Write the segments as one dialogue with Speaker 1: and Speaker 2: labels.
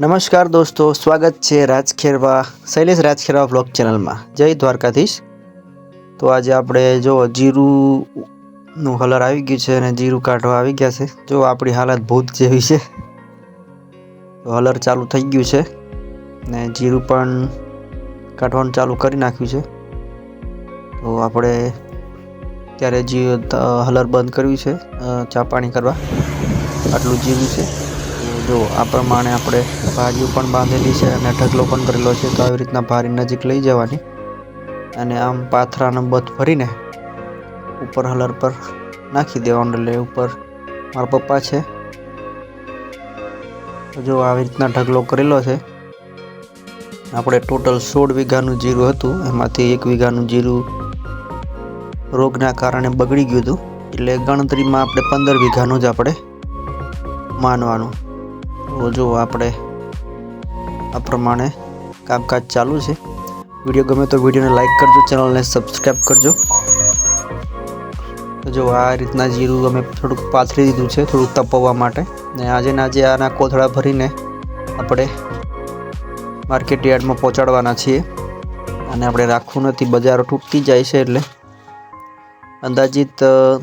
Speaker 1: નમસ્કાર દોસ્તો, સ્વાગત છે રાજખેરવા શૈલેષ રાજખેરવા બ્લોગ ચેનલમાં જય દ્વારકાધીશ. તો આજે આપણે જો જીરુંનું હલર આવી ગયું છે અને જીરું કાઢવા આવી ગયા છે. જો આપણી હાલત ભૂત જેવી છે. તો હલર ચાલુ થઈ ગયું છે ને જીરું પણ કાઢવાનું ચાલુ કરી નાખ્યું છે. તો આપણે ત્યારે જી હલર બંધ કર્યું છે ચા પાણી કરવા. આટલું જીરું છે. જો, આ પ્રમાણે આપણે ભારીઓ પણ બાંધેલી છે અને ઢગલો પણ કરેલો છે, તો આવી રીતના ભારી નજીક લઈ જવાની. અને આમ પાથરાનો બધ ભરીને ઉપર હલર પર નાખી દેવાનું, એટલે ઉપર મારા પપ્પા છે. જો, આવી રીતના ઢગલો કરેલો છે. આપણે ટોટલ સોળ વીઘાનું જીરું હતું, એમાંથી એક વીઘાનું જીરું રોગના કારણે બગડી ગયું હતું, એટલે ગણતરીમાં આપણે પંદર વીઘાનું જ આપણે માનવાનું. તો જો આપણે આ પ્રમાણે કામકાજ ચાલુ છે. વીડિયો ગમે તો વિડીયોને લાઈક કરજો, ચેનલને સબસ્ક્રાઈબ કરજો. તો જો આ રીતના જીરું અમે થોડુંક પાથરી દીધું છે, થોડુંક તપવવા માટે. ને આજે ને આજે આના કોથળા ભરીને આપણે માર્કેટ યાર્ડમાં પહોંચાડવાના છીએ. અને આપણે રાખવું નથી, બજારો તૂટતી જાય છે એટલે. અંદાજિત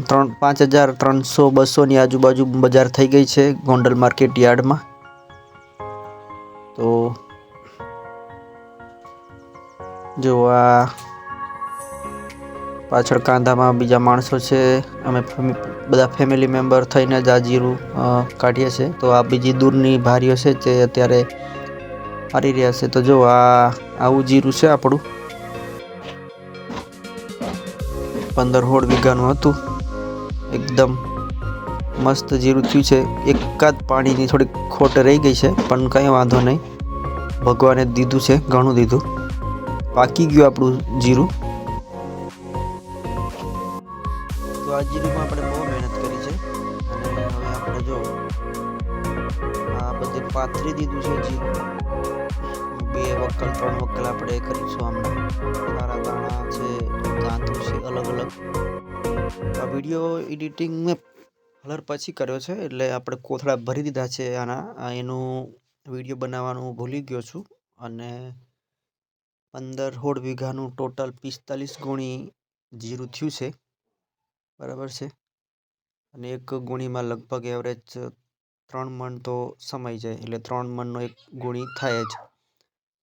Speaker 1: ત્રણ પાંચ હજાર ત્રણસો બસોની આજુબાજુ બજાર થઈ ગઈ છે ગોંડલ માર્કેટ યાર્ડમાં. તો જો આ પાછળ કાંધામાં બીજા માણસો છે, અમે બધા ફેમિલી મેમ્બર થઈને જ આ જીરું કાઢીએ છીએ તો આ બીજી દૂરની ભારીઓ છે તે અત્યારે હારી રહ્યા છે. તો જો આ, આવું જીરું છે આપણું. પંદર હોળ વીઘાનું હતું. એકદમ મસ્ત જીરું થયું છે, એકાદ પાણીની થોડીક ખોટ રહી ગઈ છે, પણ કંઈ વાંધો નહીં. ભગવાને દીધું છે, ઘણું દીધું. પાકી ગયું આપણું જીરું. તો આ જીરુંમાં આપણે બહુ મહેનત કરી છે. અને હવે આપણે જો આ બધે પાથરી દીધું છે જીરું. બે વક્કલ, ત્રણ વક્કલ આપણે કરીશું આમ સારા દાણા છે, ગાંધું છે અલગ અલગ આ વીડિયો એડિટિંગ મેં હલર પછી કર્યો છે, એટલે આપણે કોથળા ભરી દીધા છે આના. એનું વીડિયો બનાવવાનું ભૂલી ગયો છું. અને પંદર સોળ વીઘાનું ટોટલ પિસ્તાલીસ ગુણી જીરું થયું છે. બરાબર છે? અને એક ગુણીમાં લગભગ એવરેજ ત્રણ મણ તો સમાઈ જાય, એટલે ત્રણ મણનો એક ગુણી થાય જ.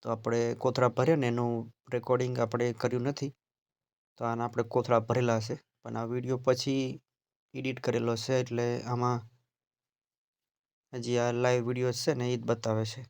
Speaker 1: તો આપણે કોથળા ભર્યા ને એનું રેકોર્ડિંગ આપણે કર્યું નથી. તો આના આપણે કોથળા ભરેલા હશે. પણ આ વીડિયો પછી એડિટ કરેલો છે એટલે આમાં હજી આ લાઈવ વીડિયો છે ને એ જ બતાવે છે.